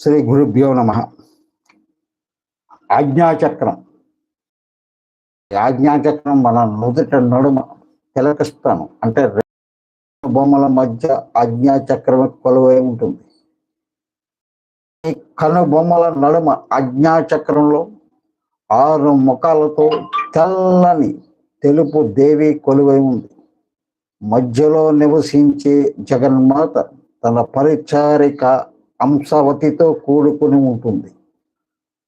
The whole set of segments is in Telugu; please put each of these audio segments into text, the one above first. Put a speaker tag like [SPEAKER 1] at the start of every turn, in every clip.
[SPEAKER 1] శ్రీ గురుభ్యో నమ. ఆజ్ఞాచక్రం. ఆజ్ఞాచక్రం మన నుదుట నడుమ తిలకిస్తాను. అంటే రెండు బొమ్మల మధ్య ఆజ్ఞాచక్రం కొలువై ఉంటుంది. ఈ కను బొమ్మల నడుమ ఆజ్ఞాచక్రంలో ఆరు ముఖాలతో తెల్లని తెలుపు దేవి కొలువై ఉంది. మధ్యలో నివసించే జగన్మాత తన పరిచారిక అంశవతితో కూడుకుని ఉంటుంది.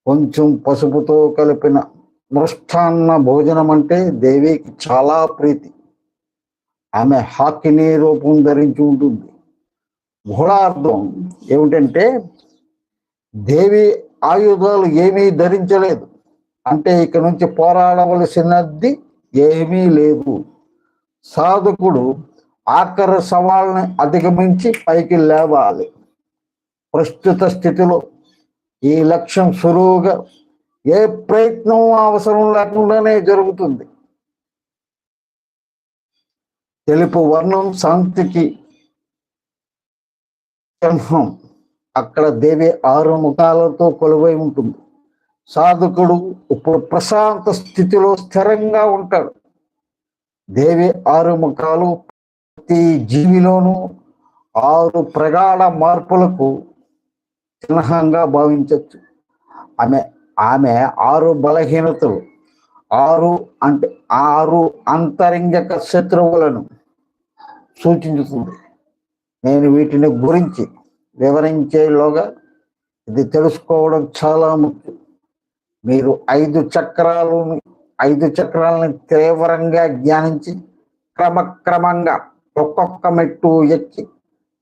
[SPEAKER 1] కొంచెం పసుపుతో కలిపిన మృష్టాన్న భోజనం అంటే దేవికి చాలా ప్రీతి. ఆమె హాకిని రూపం ధరించి ఉంటుంది. మూఢార్థం ఏమిటంటే దేవి ఆయుధాలు ఏమీ ధరించలేదు. అంటే ఇక నుంచి పోరాడవలసినది ఏమీ లేదు. సాధకుడు ఆఖరి సవాళ్ళని అధిగమించి పైకి లేవాలి. ప్రస్తుత స్థితిలో ఈ లక్ష్యం సులువుగా ఏ ప్రయత్నం అవసరం లేకుండానే జరుగుతుంది. తెలుపు వర్ణం శాంతికి చిహ్నం. అక్కడ దేవి ఆరు ముఖాలతో కొలువై ఉంటుంది. సాధకుడు ఇప్పుడు ప్రశాంత స్థితిలో స్థిరంగా ఉంటాడు. దేవి ఆరు ముఖాలు ప్రతి జీవిలోనూ ఆరు ప్రగాఢ మార్పులకు చిహ్నంగా భావించవచ్చు ఆమె ఆమె ఆరు బలహీనతలు ఆరు అంటే ఆరు అంతరంగిక శత్రువులను సూచించుతుంది. నేను వీటిని గురించి వివరించేలోగా ఇది తెలుసుకోవడం చాలా ముఖ్యం. మీరు ఐదు చక్రాలను ఐదు చక్రాలను తీవ్రంగా ధ్యానించి క్రమక్రమంగా ఒక్కొక్క మెట్టు ఎక్కి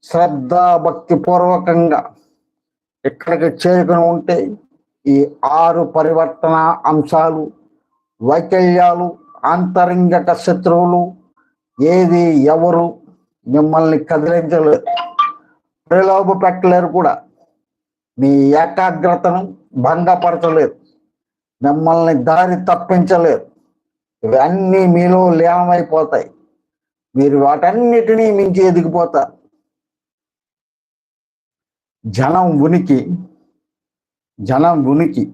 [SPEAKER 1] శ్రద్ధా భక్తిపూర్వకంగా ఇక్కడికి చేరుకుని ఉంటే ఈ ఆరు పరివర్తన అంశాలు వైకల్యాలు ఆంతరంగిక శత్రువులు ఏది ఎవరు మిమ్మల్ని కదిలించలేరు ప్రలోభ పెట్టలేరు కూడా. మీ ఏకాగ్రతను భంగపరచలేరు మిమ్మల్ని దారి తప్పించలేరు ఇవన్నీ మీలో లీనమైపోతాయి. మీరు వాటన్నిటినీ మించి ఎదిగిపోతారు. జనం ఉనికి జనం ఉనికి.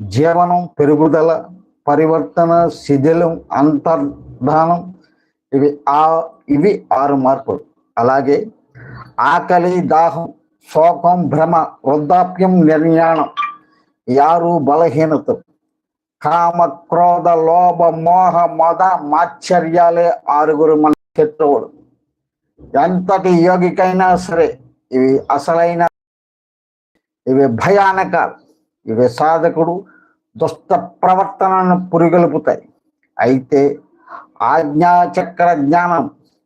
[SPEAKER 1] జీవనం పెరుగుదల పరివర్తన శిథిలం అంతర్ధానం ఇవి ఆ ఇవి ఆరు మార్పులు. అలాగే ఆకలి దాహం శోకం భ్రమ వృద్ధాప్యం నిర్యాణం యారు బలహీనత కామ క్రోధ లోభ మోహ మద మాశ్చర్యాలే ఆరుగురు మన శత్రువులు. ఎంతటి యోగికైనా సరే ఇవి అసలైన ఇవి భయానక ఇవి సాధకుడు దుష్ట ప్రవర్తనను పురిగొలుపుతాయి. అయితే ఆజ్ఞాచక్ర జ్ఞానం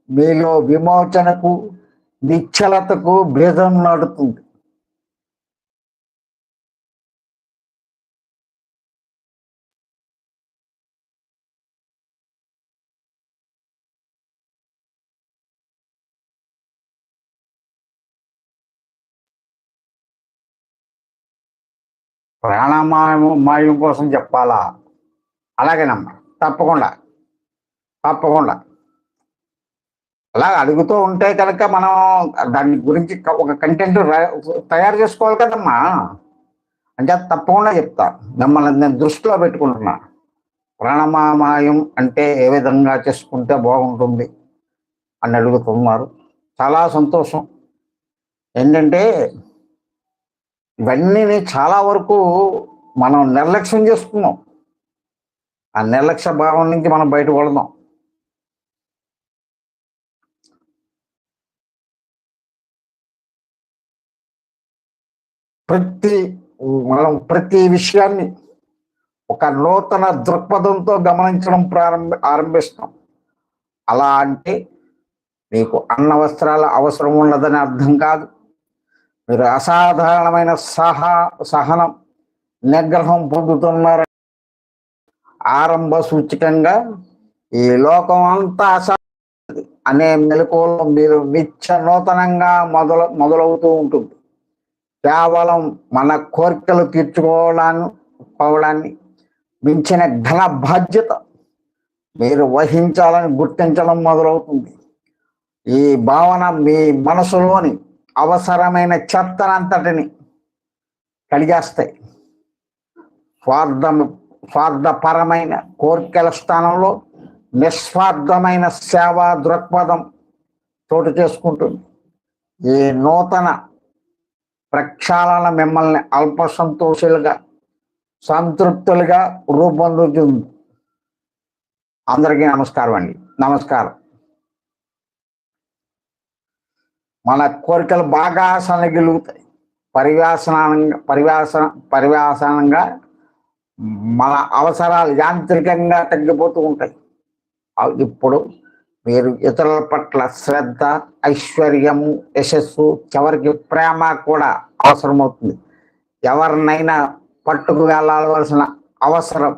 [SPEAKER 1] మీలో విమోచనకు నిశ్చలతకు భేదం నాడుతుంది ప్రాణామాయం మాయం కోసం చెప్పాలా? అలాగేనమ్మా. తప్పకుండా. తప్పకుండా. అలా అడుగుతూ ఉంటే కనుక మనం దాని గురించి ఒక కంటెంట్ తయారు చేసుకోవాలి కదమ్మా. అంటే తప్పకుండా చెప్తా. మిమ్మల్ని నేను దృష్టిలో పెట్టుకుంటున్నా. ప్రాణమామాయం అంటే ఏ విధంగా చేసుకుంటే బాగుంటుంది అని అడుగుతున్నారు. చాలా సంతోషం. ఏంటంటే ఇవన్నీ చాలా వరకు మనం నిర్లక్ష్యం చేస్తున్నాం ఆ నిర్లక్ష్య భావం నుంచి మనం బయటపడదాం. ప్రతి మనం ప్రతి విషయాన్ని ఒక నూతన దృక్పథంతో గమనించడం ప్రారంభ ఆరంభిస్తాం. అలా అంటే మీకు అన్న వస్త్రాల అవసరం ఉండదని అర్థం కాదు. మీరు అసాధారణమైన సహా సహనం నిగ్రహం పొందుతున్నారు. ఆరంభ సూచకంగా ఈ లోకం అంతా అసా అనే మెలకువలో మీరు నిత్య నూతనంగా మొదల మొదలవుతూ ఉంటుంది. కేవలం మన కోరికలు తీర్చుకోవడాన్ని పోవడాన్ని మించిన ఘన బాధ్యత మీరు వహించాలని గుర్తించడం మొదలవుతుంది. ఈ భావన మీ మనసులోని అవసరమైన చెత్తనంతటిని కలిగేస్తాయి స్వార్థ స్వార్థపరమైన కోరికల స్థానంలో నిస్వార్థమైన సేవా దృక్పథం చోటు చేసుకుంటుంది. ఈ నూతన ప్రక్షాళన మిమ్మల్ని అల్ప సంతోషులుగా సంతృప్తులుగా రూపొందుతుంది. అందరికీ నమస్కారం అండి. నమస్కారం. మన కోరికలు బాగా సనగిలుగుతాయి పరివ్యాసనంగా పరివ్యాసన పరివ్యాసనంగా మన అవసరాలు యాంత్రికంగా తగ్గిపోతూ ఉంటాయి. అవి ఇప్పుడు మీరు ఇతరుల పట్ల శ్రద్ధ ఐశ్వర్యము యశస్సు చివరికి ప్రేమ కూడా అవసరమవుతుంది. ఎవరినైనా పట్టుకు వెళ్ళవలసిన అవసరం.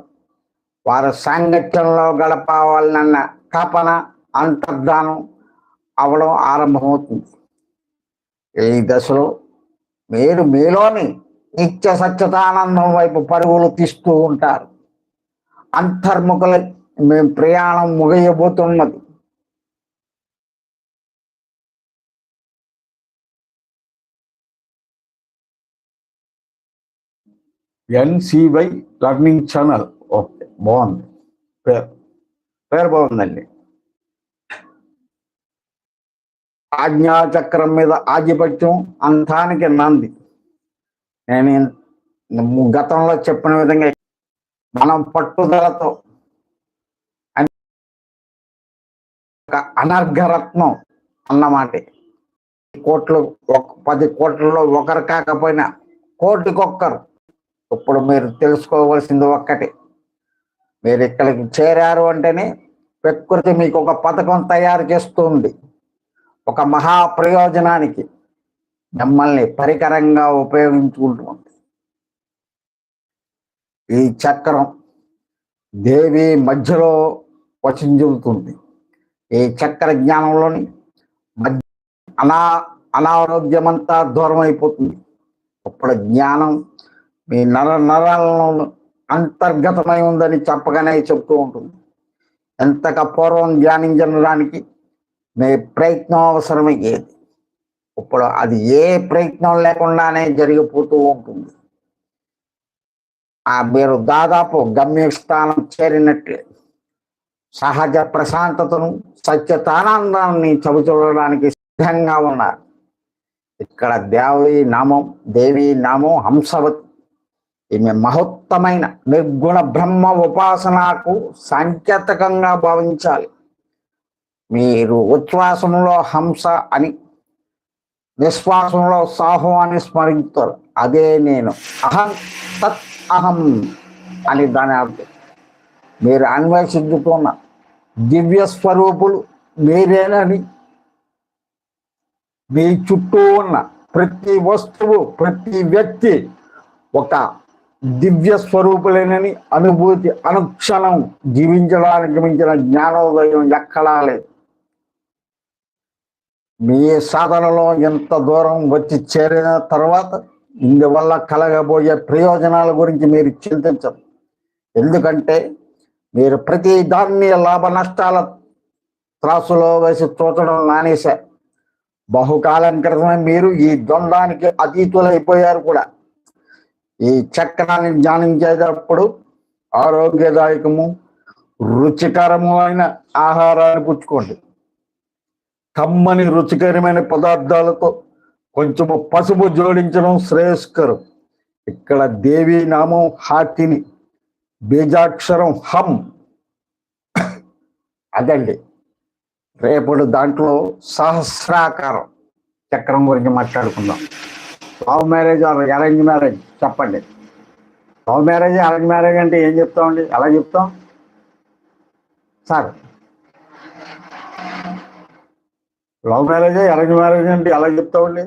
[SPEAKER 1] వారు సాంగత్యంలో గడపవాలన్న కపన అంతర్ధానం అవడం ఆరంభమవుతుంది. ఈ దశలో మీరు మీలోని నిత్య సత్యతానందం వైపు పరుగులు తీస్తూ ఉంటారు. అంతర్ముఖుల మేము ప్రయాణం ముగియబోతున్నది. NCY learning channel. ఓకే బాగుంది. పేరు పేరు బాగుందండి. ఆజ్ఞాచక్రం మీద ఆధిపత్యం అంతానికి నాంది. నేను గతంలో చెప్పిన విధంగా మనం పట్టుదలతో ఒక అనర్ఘరత్నం అన్నమాట. కోట్లు ఒక పది కోట్లలో ఒకరు కాకపోయినా కోటికొక్కరు. ఇప్పుడు మీరు తెలుసుకోవాల్సింది ఒక్కటి. మీరు ఇక్కడికి చేరారు అంటేనే ప్రకృతి మీకు ఒక పథకం తయారు చేస్తుంది ఒక మహా ప్రయోజనానికి మిమ్మల్ని పరికరంగా ఉపయోగించుకుంటుంది. ఈ చక్రం దేవి మధ్యలో వచించుతుంది ఈ చక్ర జ్ఞానంలోని మధ్య అనా అనారోగ్యమంతా దూరం అయిపోతుంది ఇప్పుడు జ్ఞానం మీ నర నరాలను అంతర్గతమై ఉందని చెప్పగానే చెప్తూ ఉంటుంది. ఎంతగా పూర్వం ధ్యానించడానికి మీ ప్రయత్నం అవసరమయ్యేది ఇప్పుడు అది ఏ ప్రయత్నం లేకుండానే జరిగిపోతూ ఉంటుంది. ఆ మీరు దాదాపు గమ్యస్థానం చేరినట్లే. సహజ ప్రశాంతతను సత్యతానందాన్ని చవిచూడడానికి సిద్ధంగా ఉన్నారు. ఇక్కడ దేవి నామం దేవి నామం హంసవతి. ఈమె మహత్తమైన నిర్గుణ బ్రహ్మ ఉపాసనకు సాంకేతికంగా భావించాలి. మీరు ఉచ్ఛ్వాసంలో హంస అని నిశ్వాసంలో సాహు అని స్మరించారు. అదే నేను. అహం తత్ అహం అని దాని అర్థం. మీరు అన్వేషించుతున్న దివ్య స్వరూపులు మీరేనని మీ చుట్టూ ఉన్న ప్రతి వస్తువు ప్రతి వ్యక్తి ఒక దివ్య స్వరూపులేనని అనుభూతి అనుక్షణం జీవించడానికి మించిన జ్ఞానోదయం ఎక్కడా లేదు. మీ సాధనలో ఎంత దూరం వచ్చి చేరిన తర్వాత ఇందువల్ల కలగబోయే ప్రయోజనాల గురించి మీరు చింతించరు. ఎందుకంటే మీరు ప్రతి దాన్ని లాభ నష్టాల త్రాసులో వేసి చూచడం మానేశారు బహుకాలం క్రితమే మీరు ఈ ద్వంద్వానికి అతీతులైపోయారు కూడా. ఈ చక్రాన్ని ధ్యానించేటప్పుడు ఆరోగ్యదాయకము రుచికరము అయిన ఆహారాన్ని పుచ్చుకోండి. కమ్మని రుచికరమైన పదార్థాలతో కొంచెము పసుపు జోడించడం శ్రేయస్కరం. ఇక్కడ దేవి నామం హాతిని బీజాక్షరం హం. అదండి. రేపటి దాంట్లో సహస్రాకారం చక్రం గురించి మాట్లాడుకుందాం. Love marriage arrange marriage? చెప్పండి. లవ్ మ్యారేజ్ అరేంజ్ మ్యారేజ్ అంటే ఏం చెప్తామండి? ఎలా చెప్తాం? Sir love marriage arrange marriage అంటే ఎలా చెప్తామండి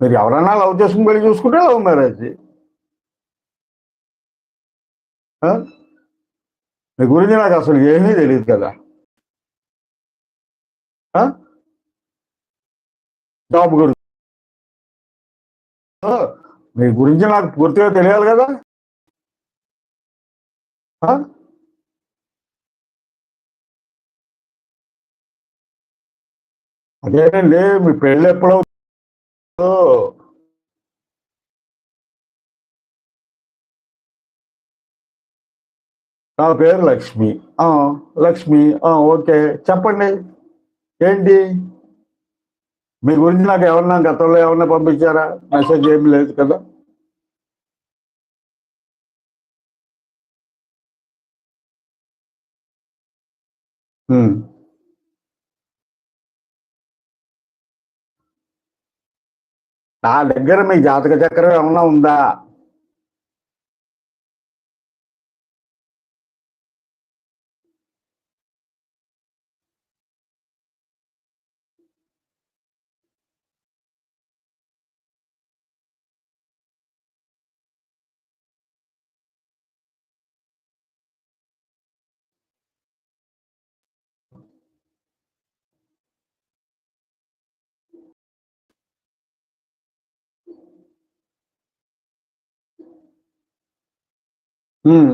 [SPEAKER 1] మీరు ఎవరైనా లవ్ చేసుకుని పెళ్ళి చూసుకుంటే లవ్ మ్యారేజ్ మీ గురించి నాకు అసలు ఏమీ తెలియదు కదా. ఆ? జాబ్ గురించి మీ గురించి నాకు పూర్తిగా తెలియాలి కదా. అదేనండి మీ పెళ్ళి ఎప్పుడో నా పేరు లక్ష్మి. లక్ష్మి. ఓకే. చెప్పండి. ఏంటి? మీ గురించి నాకు ఎవరన్నా గతంలో ఏమన్నా పంపించారా? మెసేజ్ ఏమి లేదు కదా. నా దగ్గర మీ జాతక చక్రం ఏమన్నా ఉందా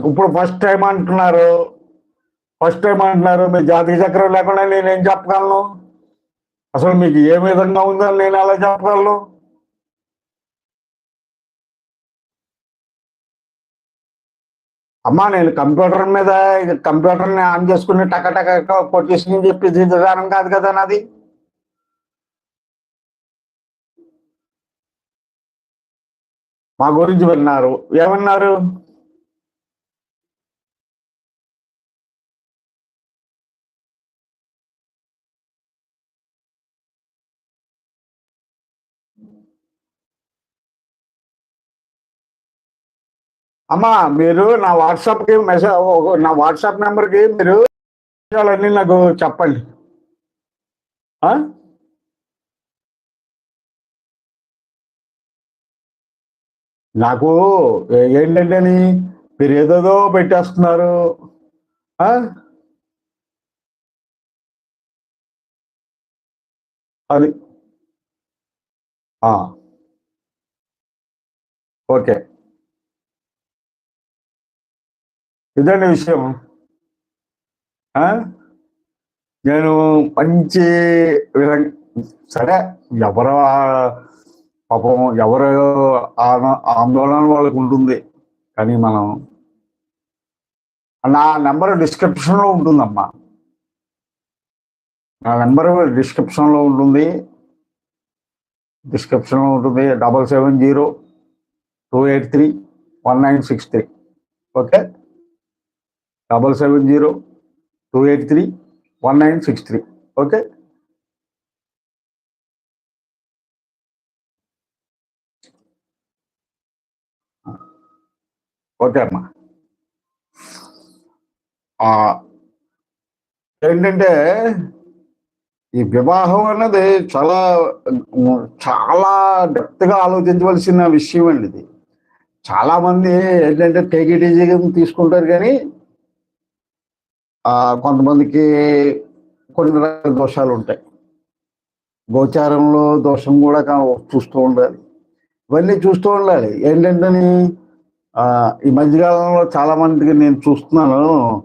[SPEAKER 1] ఇప్పుడు ఫస్ట్ టైం అంటున్నారు. ఫస్ట్ టైం అంటున్నారు. మీ జాతీయ చక్రం లేకుండా నేనేం చెప్పగలను? అసలు మీకు ఏ విధంగా ఉందని నేను ఎలా చెప్పగలను? అమ్మా నేను కంప్యూటర్ మీద కంప్యూటర్ని ఆన్ చేసుకుని టక టక కొట్టేసుకుని చెప్పి విధానం కాదు కదా నాది. మా గురించి విన్నారు. ఏమన్నారు? అమ్మా మీరు నా వాట్సాప్కి మెసేజ్ నా వాట్సాప్ నెంబర్కి మీరు విషయాలన్నీ నాకు చెప్పండి. నాకు ఏంటంటే అని మీరు ఏదేదో పెట్టేస్తున్నారు. అది. ఓకే. ఇదండి విషయం. నేను మంచి విధంగా సరే ఎవరు పాపం ఎవరు ఆందోళన వాళ్ళకు ఉంటుంది. కానీ మనం నా నెంబర్ డిస్క్రిప్షన్లో ఉంటుందమ్మా. నా నెంబర్ డిస్క్రిప్షన్లో ఉంటుంది. డిస్క్రిప్షన్లో ఉంటుంది double seven zero two eight three one nine six three. Okay? Double seven zero two eight three one nine six three. Okay? Okay అమ్మా. ఏంటంటే ఈ వివాహం అన్నది చాలా చాలా డెప్త్గా ఆలోచించవలసిన విషయం అండి ఇది. చాలామంది ఏంటంటే టేక్ ఇట్ ఈజీగా తీసుకుంటారు కానీ కొంతమందికి కొన్ని రకాల దోషాలు ఉంటాయి. గోచారంలో దోషం కూడా చూస్తూ ఉండాలి. ఇవన్నీ చూస్తూ ఉండాలి. ఏంటంటే ఈ మధ్యకాలంలో చాలా మందికి నేను చూస్తున్నాను.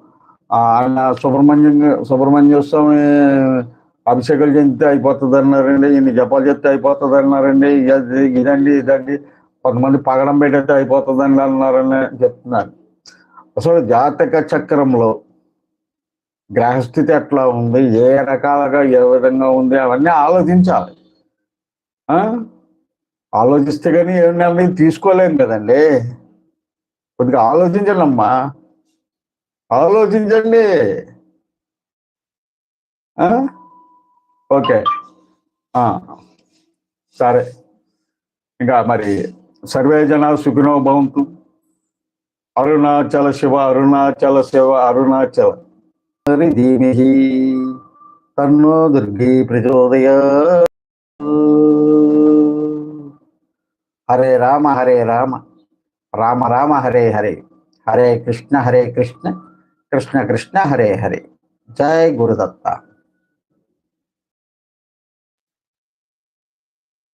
[SPEAKER 1] ఆయన సుబ్రహ్మణ్యం సుబ్రహ్మణ్య స్వామి అభిషేకాలు చెందితే అయిపోతుంది అన్నారండి ఇన్ని జపాలు చెప్తే అయిపోతుంది అన్నారండి ఇది- ఇదండి ఇదండి కొంతమంది పగడం పెట్టేస్తే అయిపోతుందండి అన్నారని చెప్తున్నారు. అసలు జాతక చక్రంలో గ్రహస్థితి ఎట్లా ఉంది? ఏ రకాలుగా ఏ విధంగా ఉంది? అవన్నీ ఆలోచించాలి. ఆలోచిస్తే కానీ ఏ నిర్ణయం తీసుకోలేం కదండి. కొద్దిగా ఆలోచించండి అమ్మా ఆలోచించండి. ఆ? ఓకే. ఆ. సరే. ఇంకా మరి సర్వే జన సుఖినో భవంతు. అరుణాచల శివ అరుణాచల శివ అరుణాచల. ధీమహి తన్నో దుర్గి ప్రచోదయ. హరే రామ హరే రామ. రామ రామ హరే హరే. హరే కృష్ణ హరే కృష్ణ. కృష్ణ కృష్ణ హరే హరే. జయ గురుదత్త.